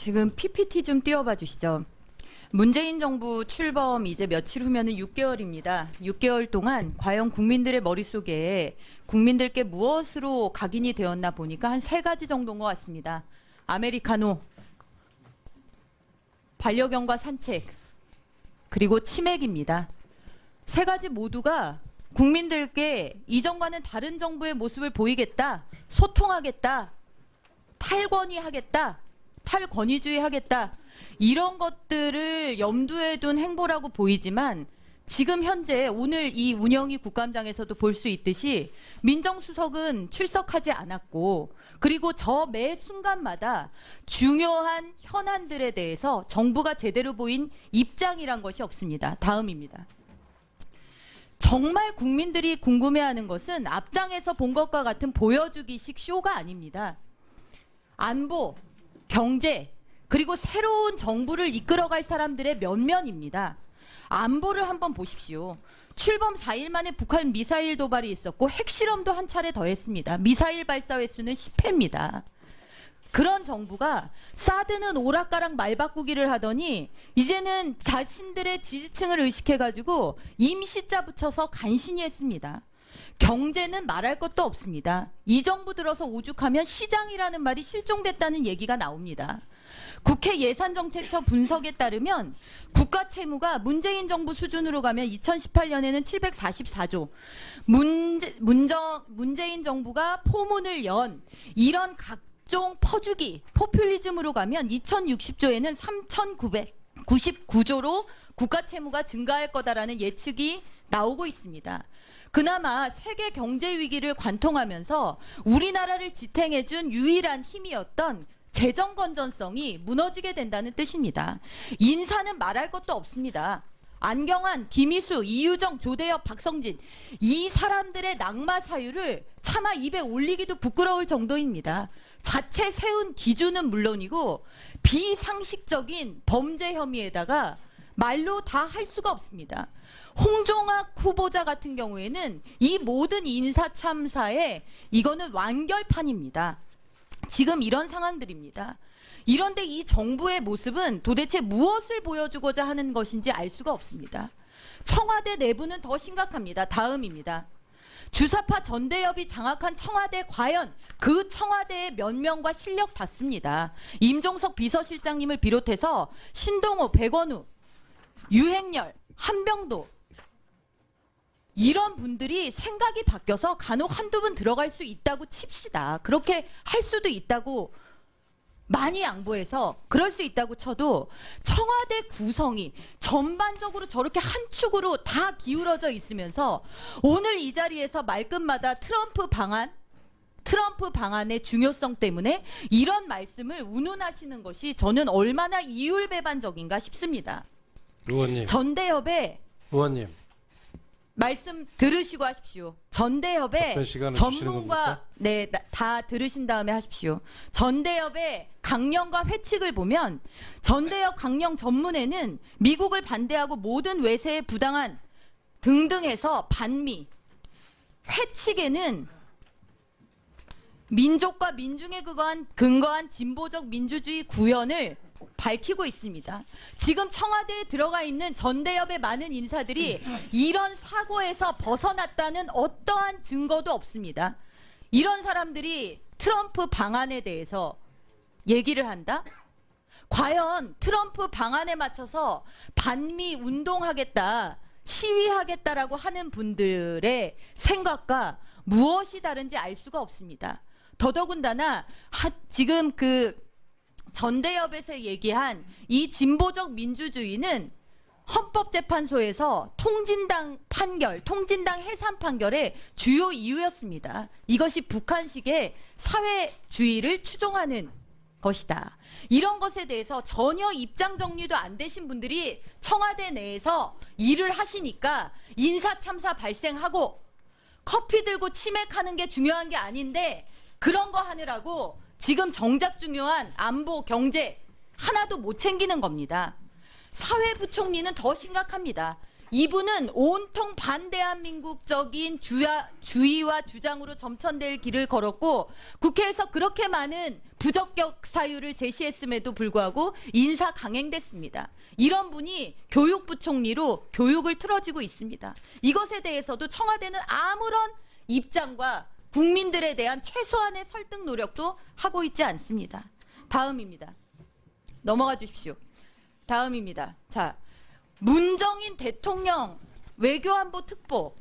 지금 PPT 좀 띄워봐 주시죠. 문재인 정부 출범 이제 며칠 후면은 6개월입니다. 6개월 동안 과연 국민들의 머릿속에 국민들께 무엇으로 각인이 되었나 보니까 한 세 가지 정도인 것 같습니다. 아메리카노, 반려견과 산책, 그리고 치맥입니다. 세 가지 모두가 국민들께 이전과는 다른 정부의 모습을 보이겠다, 소통하겠다, 탈권위 하겠다, 탈권위주의 하겠다, 이런 것들을 염두에 둔 행보라고 보이지만 지금 현재 오늘 이 운영위 국감장에서도 볼 수 있듯이 민정수석은 출석하지 않았고 그리고 저 매 순간마다 중요한 현안들에 대해서 정부가 제대로 보인 입장이란 것이 없습니다. 다음입니다. 정말 국민들이 궁금해하는 것은 앞장에서 본 것과 같은 보여주기식 쇼가 아닙니다. 안보, 경제, 그리고 새로운 정부를 이끌어갈 사람들의 면면입니다. 안보를 한번 보십시오. 출범 4일 만에 북한 미사일 도발이 있었고 핵실험도 한 차례 더 했습니다. 미사일 발사 횟수는 10회입니다. 그런 정부가 사드는 오락가락 말 바꾸기를 하더니 이제는 자신들의 지지층을 의식해가지고 임시자 붙여서 간신히 했습니다. 경제는 말할 것도 없습니다. 이 정부 들어서 오죽하면 시장이라는 말이 실종됐다는 얘기가 나옵니다. 국회 예산정책처 분석에 따르면 국가 채무가 문재인 정부 수준으로 가면 2018년에는 744조, 문제, 문정, 문재인 정부가 포문을 연 이런 각종 퍼주기, 포퓰리즘으로 가면 2060조에는 3,999조로 국가 채무가 증가할 거다라는 예측이 나오고 있습니다. 그나마 세계 경제 위기를 관통하면서 우리나라를 지탱해준 유일한 힘이었던 재정 건전성이 무너지게 된다는 뜻입니다. 인사는 말할 것도 없습니다. 안경환, 김희수, 이유정, 조대엽, 박성진 이 사람들의 낙마 사유를 차마 입에 올리기도 부끄러울 정도입니다. 자체 세운 기준은 물론이고 비상식적인 범죄 혐의에다가 말로 다 할 수가 없습니다. 홍종학 후보자 같은 경우에는 이 모든 인사 참사에 이거는 완결판입니다. 지금 이런 상황들입니다. 이런데 이 정부의 모습은 도대체 무엇을 보여주고자 하는 것인지 알 수가 없습니다. 청와대 내부는 더 심각합니다. 다음입니다. 주사파 전대협이 장악한 청와대 과연 그 청와대의 면면과 실력 닿습니다. 임종석 비서실장님을 비롯해서 신동호, 백원우, 유행열, 한병도 이런 분들이 생각이 바뀌어서 간혹 한두 분 들어갈 수 있다고 칩시다. 그렇게 할 수도 있다고 많이 양보해서 그럴 수 있다고 쳐도 청와대 구성이 전반적으로 저렇게 한 축으로 다 기울어져 있으면서 오늘 이 자리에서 말끝마다 트럼프 방안 트럼프 방안의 중요성 때문에 이런 말씀을 운운하시는 것이 저는 얼마나 이율배반적인가 싶습니다. 의원님, 전대협의 의원님, 말씀 들으시고 하십시오. 전대협의 답변 시간을 주시는 전문가? 네 다 들으신 다음에 하십시오. 전대협의 강령과 회칙을 보면 전대협 강령 전문에는 미국을 반대하고 모든 외세에 부당한 등등해서 반미 회칙에는 민족과 민중에 근거한, 근거한 진보적 민주주의 구현을 밝히고 있습니다. 지금 청와대에 들어가 있는 전대협의 많은 인사들이 이런 사고에서 벗어났다는 어떠한 증거도 없습니다. 이런 사람들이 트럼프 방안에 대해서 얘기를 한다? 과연 트럼프 방안에 맞춰서 반미 운동하겠다, 시위하겠다라고 하는 분들의 생각과 무엇이 다른지 알 수가 없습니다. 더더군다나 하- 지금 그 전대협에서 얘기한 이 진보적 민주주의는 헌법재판소에서 통진당 판결, 통진당 해산 판결의 주요 이유였습니다. 이것이 북한식의 사회주의를 추종하는 것이다. 이런 것에 대해서 전혀 입장 정리도 안 되신 분들이 청와대 내에서 일을 하시니까 인사참사 발생하고 커피 들고 치맥하는 게 중요한 게 아닌데 그런 거 하느라고 지금 정작 중요한 안보, 경제 하나도 못 챙기는 겁니다. 사회부총리는 더 심각합니다. 이분은 온통 반대한민국적인 주야, 주의와 주장으로 점천될 길을 걸었고 국회에서 그렇게 많은 부적격 사유를 제시했음에도 불구하고 인사 강행됐습니다. 이런 분이 교육부총리로 교육을 틀어지고 있습니다. 이것에 대해서도 청와대는 아무런 입장과 국민들에 대한 최소한의 설득 노력도 하고 있지 않습니다. 다음입니다. 넘어가 주십시오. 다음입니다. 자, 문정인 대통령 외교안보 특보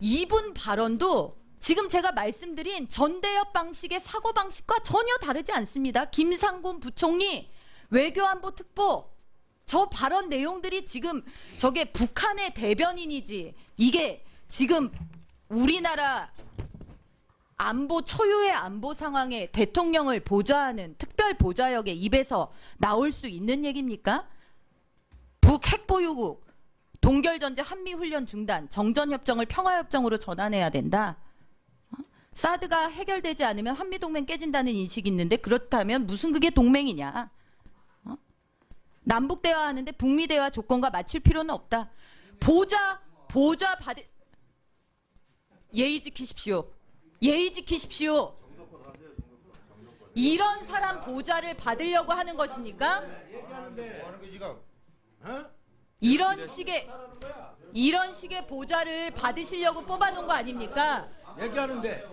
이분 발언도 지금 제가 말씀드린 전대협 방식의 사고 방식과 전혀 다르지 않습니다. 김상곤 부총리 외교안보 특보 저 발언 내용들이 지금 저게 북한의 대변인이지 이게 지금 우리나라 안보 초유의 안보 상황에 대통령을 보좌하는 특별 보좌역의 입에서 나올 수 있는 얘기입니까? 북핵 보유국 동결 전제 한미 훈련 중단 정전 협정을 평화 협정으로 전환해야 된다. 어? 사드가 해결되지 않으면 한미 동맹 깨진다는 인식이 있는데 그렇다면 무슨 그게 동맹이냐? 어? 남북 대화하는데 북미 대화 조건과 맞출 필요는 없다. 보좌 보좌 받을 예의 지키십시오. 예의 지키십시오. 이런 사람 보좌를 받으려고 하는 것입니까? 이런 식의 이런 식의 보좌를 받으시려고 뽑아놓은 거 아닙니까? 얘기하는데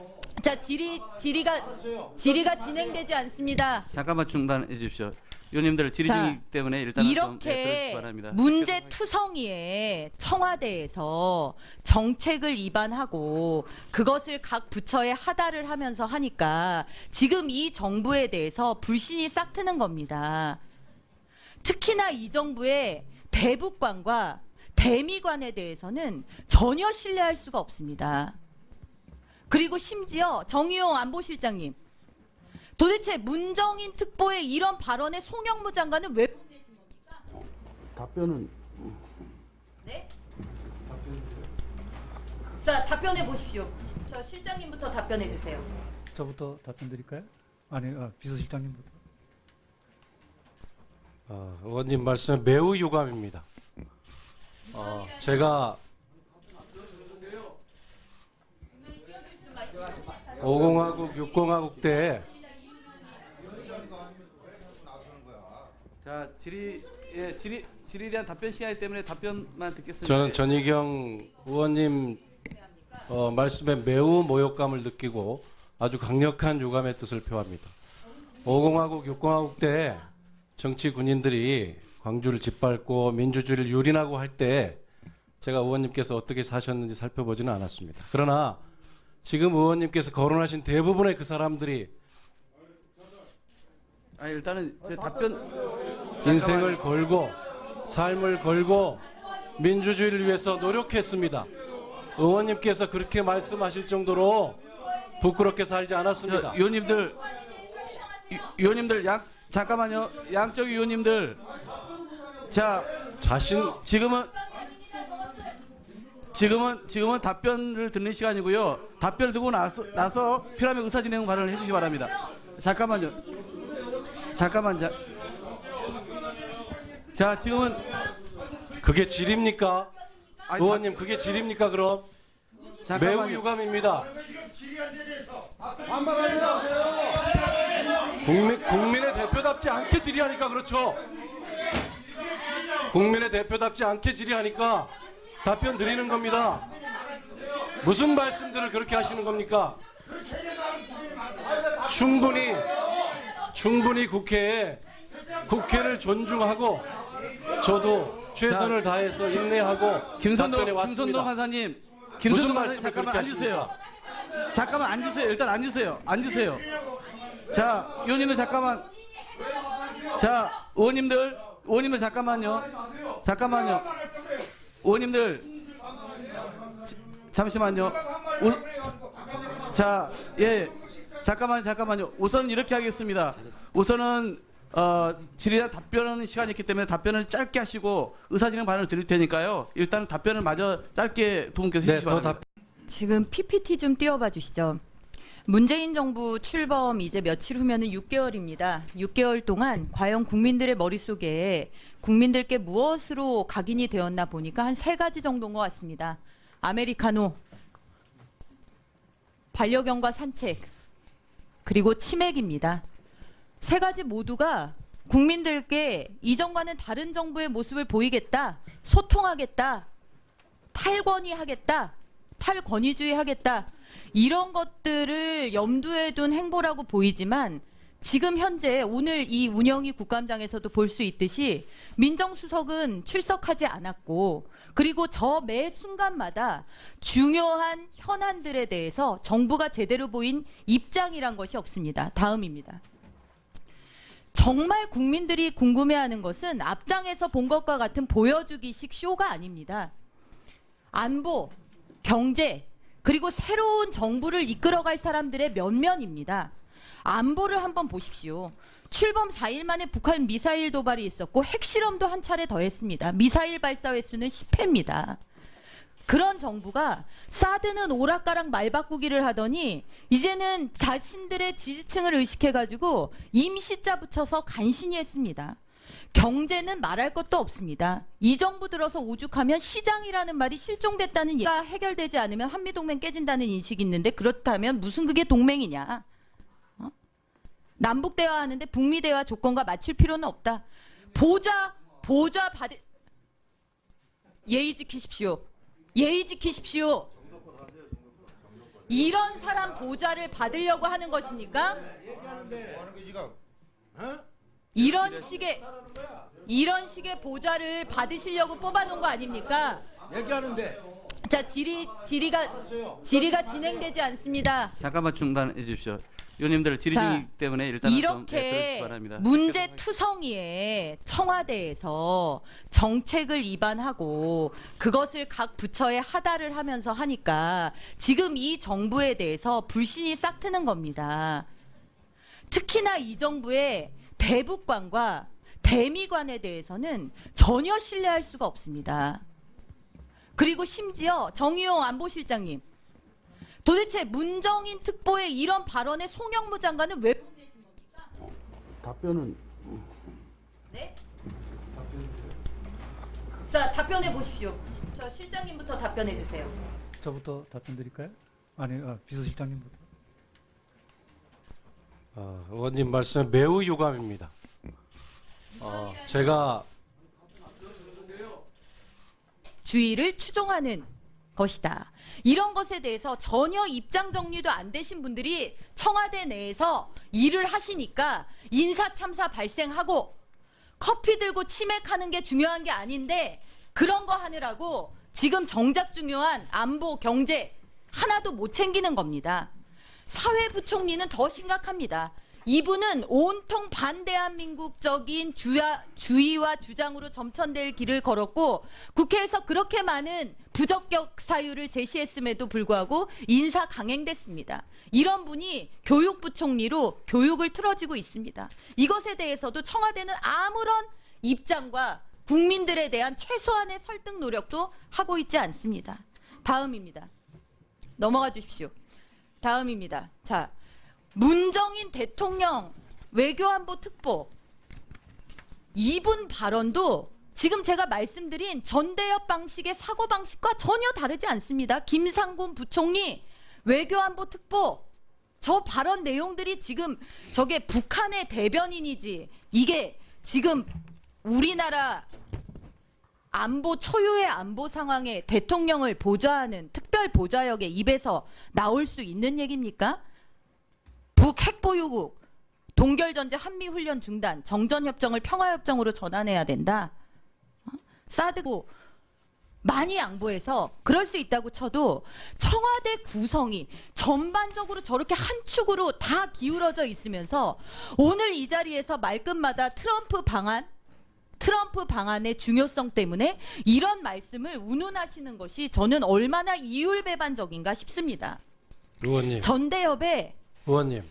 자 질의 질의가 질의가 진행되지 않습니다. 잠깐만 중단해 주십시오. 의원님들 질의 자, 중이기 때문에 일단 좀 예, 이렇게. 문제 투성이에 청와대에서 정책을 위반하고 그것을 각 부처에 하달을 하면서 하니까 지금 이 정부에 대해서 불신이 싹 트는 겁니다. 특히나 이 정부의 대북관과 대미관에 대해서는 전혀 신뢰할 수가 없습니다. 그리고 심지어 정의용 안보실장님 도대체 문정인 특보의 이런 발언에 송영무 장관은 왜 겁니까? 답변은 네? 자 답변해 보십시오. 저 실장님부터 답변해 주세요. 저부터 답변 드릴까요? 아니, 어, 비서실장님부터. 어, 의원님 말씀에 매우 유감입니다. 어, 제가 50하국, 60하국 때 자 질의 예 질의 질의에 대한 답변 시간이기 때문에 답변만 듣겠습니다. 저는 전희경 의원님 어, 말씀에 매우 모욕감을 느끼고 아주 강력한 유감의 뜻을 표합니다. 50하국, 60하국 때 정치 군인들이 광주를 짓밟고 민주주의를 유린하고 할 때 제가 의원님께서 어떻게 사셨는지 살펴보지는 않았습니다. 그러나 지금 의원님께서 거론하신 대부분의 그 사람들이 아 일단은 제 답변 인생을 걸고 삶을 걸고 민주주의를 위해서 노력했습니다. 의원님께서 그렇게 말씀하실 정도로 부끄럽게 살지 저, 않았습니다. 의원님들 이- 의원님들 양 잠깐만요 양쪽 의원님들 자 자신 지금은 지금은 지금은 답변을 듣는 시간이고요. 답변을 듣고 나서 나서 필요하면 의사 진행 발언을 해주시기 바랍니다. 잠깐만요. 잠깐만 자. 자 지금은 그게 질입니까? 아니, 의원님 그게 질입니까 그럼? 매우 잠깐만요. 유감입니다. 국민, 국민의 대표답지 않게 질의하니까 그렇죠. 국민의 대표답지 않게 질의하니까 답변 드리는 겁니다. 무슨 말씀들을 그렇게 하시는 겁니까? 충분히 충분히 국회에 국회를 존중하고 저도 최선을 다해서 인내하고 김선동 답변해 왔습니다. 김선동 판사님 무슨 김선동 판사님 말씀을 잠깐만 그렇게 앉으세요. 잠깐만 앉으세요. 일단 앉으세요. 앉으세요. 자, 의원님들 잠깐만. 자, 의원님들, 의원님들 잠깐만요. 잠깐만요. 의원님들 자, 잠시만요. 우- 자, 예, 잠깐만, 잠깐만요. 우선 이렇게 하겠습니다. 우선은 어, 질의나 답변하는 시간이 있기 때문에 답변을 짧게 하시고 의사진행 발언을 드릴 테니까요. 일단 답변을 마저 짧게 두 분께서 네, 해주시기 더 바랍니다. 지금 PPT 좀 띄워봐 주시죠. 문재인 정부 출범 이제 며칠 후면은 6개월입니다. 6개월 동안 과연 국민들의 머릿속에 국민들께 무엇으로 각인이 되었나 보니까 한 세 가지 정도인 것 같습니다. 아메리카노, 반려견과 산책, 그리고 치맥입니다. 세 가지 모두가 국민들께 이전과는 다른 정부의 모습을 보이겠다, 소통하겠다, 탈권위 하겠다, 탈권위주의 하겠다 이런 것들을 염두에 둔 행보라고 보이지만 지금 현재 오늘 이 운영위 국감장에서도 볼 수 있듯이 민정수석은 출석하지 않았고 그리고 저 매 순간마다 중요한 현안들에 대해서 정부가 제대로 보인 입장이란 것이 없습니다. 다음입니다. 정말 국민들이 궁금해하는 것은 앞장에서 본 것과 같은 보여주기식 쇼가 아닙니다. 안보, 경제, 그리고 새로운 정부를 이끌어갈 사람들의 면면입니다. 안보를 한번 보십시오. 출범 4일 만에 북한 미사일 도발이 있었고 핵실험도 한 차례 더 했습니다. 미사일 발사 횟수는 10회입니다. 그런 정부가 사드는 오락가락 말바꾸기를 하더니 이제는 자신들의 지지층을 의식해가지고 임시자 붙여서 간신히 했습니다. 경제는 말할 것도 없습니다. 이 정부 들어서 오죽하면 시장이라는 말이 실종됐다는 얘기가 해결되지 않으면 한미동맹 깨진다는 인식이 있는데 그렇다면 무슨 그게 동맹이냐? 어? 남북 대화하는데 북미 대화 조건과 맞출 필요는 없다. 보좌 보좌 받을 예의 지키십시오. 예의 지키십시오. 이런 사람 보좌를 받으려고 하는 것입니까? 이런 식의 이런 식의 보좌를 받으시려고 뽑아놓은 거 아닙니까? 얘기하는데 자 질의 질의가 질의가 진행되지 않습니다. 잠깐만 중단해 주십시오. 의원님들 질의 자, 중이기 때문에 일단 좀 네, 이렇게 바랍니다. 문제 투성이에 청와대에서 정책을 입안하고 그것을 각 부처에 하달을 하면서 하니까 지금 이 정부에 대해서 불신이 싹 트는 겁니다. 특히나 이 정부의 대북관과 대미관에 대해서는 전혀 신뢰할 수가 없습니다. 그리고 심지어 정의용 안보실장님 도대체 문정인 특보의 이런 발언에 송영무 장관은 왜 보내신 겁니까? 답변은 네? 자 답변해 보십시오. 저 실장님부터 답변해 주세요. 저부터 답변 드릴까요? 아니, 어, 비서실장님부터. 어, 의원님 말씀에 매우 유감입니다. 어, 제가 주의를 추종하는 것이다. 이런 것에 대해서 전혀 입장 정리도 안 되신 분들이 청와대 내에서 일을 하시니까 인사 참사 발생하고 커피 들고 치맥하는 게 중요한 게 아닌데 그런 거 하느라고 지금 정작 중요한 안보 경제 하나도 못 챙기는 겁니다. 사회부총리는 더 심각합니다. 이분은 온통 반대한민국적인 주야, 주의와 주장으로 점천될 길을 걸었고 국회에서 그렇게 많은 부적격 사유를 제시했음에도 불구하고 인사 강행됐습니다. 이런 분이 교육부총리로 교육을 틀어지고 있습니다. 이것에 대해서도 청와대는 아무런 입장과 국민들에 대한 최소한의 설득 노력도 하고 있지 않습니다. 다음입니다. 넘어가 주십시오. 다음입니다. 자, 문정인 대통령 외교안보 특보 이분 발언도 지금 제가 말씀드린 전대협 방식의 사고 방식과 전혀 다르지 않습니다. 김상곤 부총리 외교안보 특보 저 발언 내용들이 지금 저게 북한의 대변인이지 이게 지금 우리나라 안보 초유의 안보 상황에 대통령을 보좌하는 특별 보좌역의 입에서 나올 수 있는 얘기입니까? 북 핵 보유국 동결 전제 한미 훈련 중단 정전 협정을 평화 협정으로 전환해야 된다. 어? 사드고 많이 양보해서 그럴 수 있다고 쳐도 청와대 구성이 전반적으로 저렇게 한 축으로 다 기울어져 있으면서 오늘 이 자리에서 말끝마다 트럼프 방안 트럼프 방안의 중요성 때문에 이런 말씀을 운운하시는 것이 저는 얼마나 이율배반적인가 싶습니다. 의원님, 전대협의 의원님,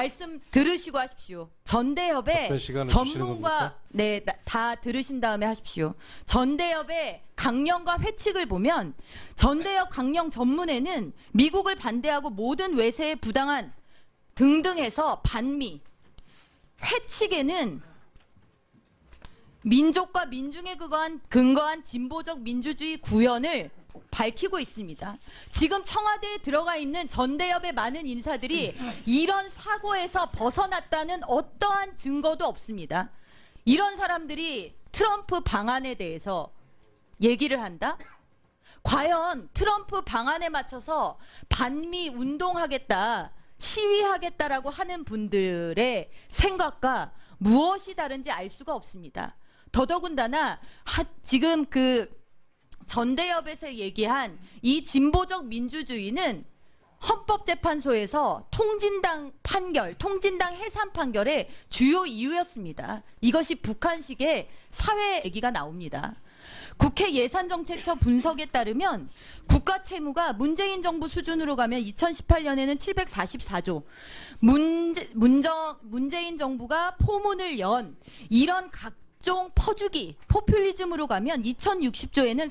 말씀 들으시고 하십시오. 전대협의 답변 시간을 주시는 전문가? 네, 나- 다 들으신 다음에 하십시오. 전대협의 강령과 회칙을 보면 전대협 강령 전문에는 미국을 반대하고 모든 외세에 부당한 등등해서 반미 회칙에는 민족과 민중에 근거한, 근거한 진보적 민주주의 구현을 밝히고 있습니다. 지금 청와대에 들어가 있는 전대협의 많은 인사들이 이런 사고에서 벗어났다는 어떠한 증거도 없습니다. 이런 사람들이 트럼프 방안에 대해서 얘기를 한다? 과연 트럼프 방안에 맞춰서 반미 운동하겠다, 시위하겠다라고 하는 분들의 생각과 무엇이 다른지 알 수가 없습니다. 더더군다나 하- 지금 그 전대협에서 얘기한 이 진보적 민주주의는 헌법재판소에서 통진당 판결, 통진당 해산 판결의 주요 이유였습니다. 이것이 북한식의 사회 얘기가 나옵니다. 국회 예산정책처 분석에 따르면 국가 채무가 문재인 정부 수준으로 가면 2018년에는 744조, 문재, 문정, 문재인 정부가 포문을 연 이런 각 종 퍼주기, 포퓰리즘으로 가면 2060조에는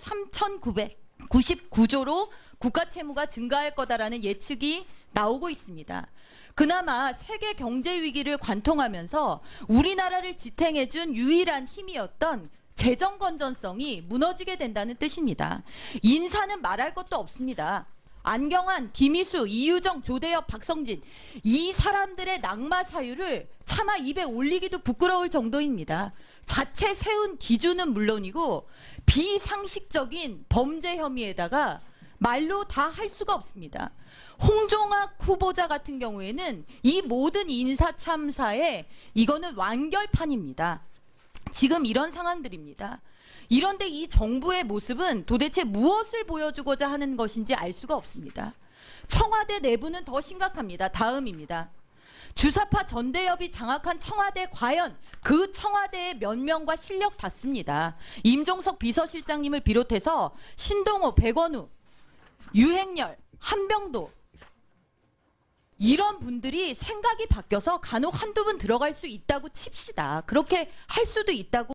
3,999조로 국가 채무가 증가할 거다라는 예측이 나오고 있습니다. 그나마 세계 경제 위기를 관통하면서 우리나라를 지탱해준 유일한 힘이었던 재정 건전성이 무너지게 된다는 뜻입니다. 인사는 말할 것도 없습니다. 안경환, 김희수, 이유정, 조대엽, 박성진 이 사람들의 낙마 사유를 차마 입에 올리기도 부끄러울 정도입니다. 자체 세운 기준은 물론이고 비상식적인 범죄 혐의에다가 말로 다 할 수가 없습니다. 홍종학 후보자 같은 경우에는 이 모든 인사 참사에 이거는 완결판입니다. 지금 이런 상황들입니다. 이런데 이 정부의 모습은 도대체 무엇을 보여주고자 하는 것인지 알 수가 없습니다. 청와대 내부는 더 심각합니다. 다음입니다. 주사파 전대협이 장악한 청와대 과연 그 청와대의 면명과 실력 닿습니다. 임종석 비서실장님을 비롯해서 신동호, 백원우, 유행열, 한병도 이런 분들이 생각이 바뀌어서 간혹 한두 분 들어갈 수 있다고 칩시다. 그렇게 할 수도 있다고